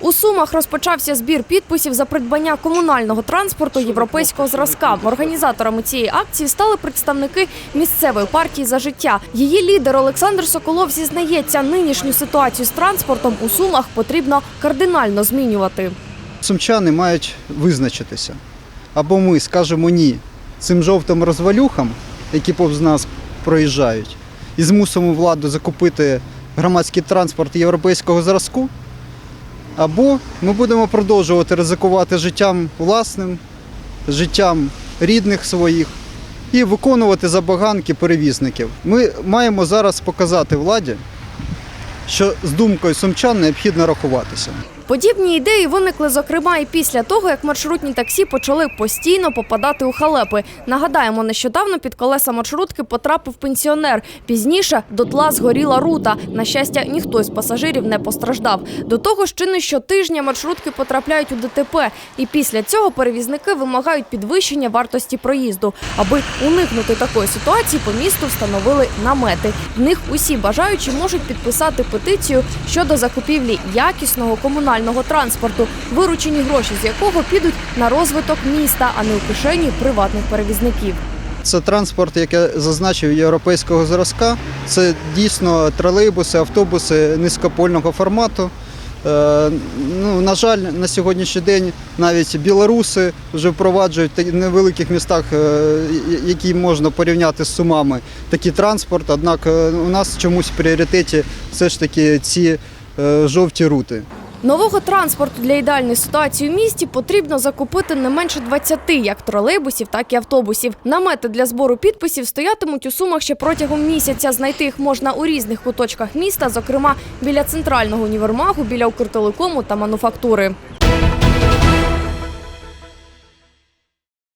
У Сумах розпочався збір підписів за придбання комунального транспорту європейського зразка. Організаторами цієї акції стали представники місцевої партії за життя. Її лідер Олександр Соколов зізнається, нинішню ситуацію з транспортом у Сумах потрібно кардинально змінювати. Сумчани мають визначитися. Або ми скажемо ні цим жовтим розвалюхам, які повз нас проїжджають, і змусимо владу закупити громадський транспорт європейського зразку, або ми будемо продовжувати ризикувати життям власним, життям рідних своїх і виконувати забаганки перевізників. Ми маємо зараз показати владі, що з думкою сумчан необхідно рахуватися. Подібні ідеї виникли зокрема і після того, як маршрутні таксі почали постійно попадати у халепи. Нагадаємо, нещодавно під колеса маршрутки потрапив пенсіонер. Пізніше дотла згоріла рута. На щастя, ніхто з пасажирів не постраждав. До того ж, чи не щотижня маршрутки потрапляють у ДТП. І після цього перевізники вимагають підвищення вартості проїзду. Аби уникнути такої ситуації, по місту встановили намети. В них усі бажаючі можуть підписати петицію щодо закупівлі якісного комунального транспорту, виручені гроші з якого підуть на розвиток міста, а не у кишені приватних перевізників. Це транспорт, який я зазначив європейського зразка. Це дійсно тролейбуси, автобуси низькопольного формату. Е, Ну, на жаль, на сьогоднішній день навіть білоруси вже впроваджують в невеликих містах, е, які можна порівняти з сумами, такий транспорт. Однак е, у нас чомусь в пріоритеті все ж таки ці жовті рути. Нового транспорту для ідеальної ситуації у місті потрібно закупити не менше 20, як тролейбусів, так і автобусів. Намети для збору підписів стоятимуть у сумах ще протягом місяця. Знайти їх можна у різних куточках міста, зокрема біля центрального універмагу, біля Укртелекому та мануфактури.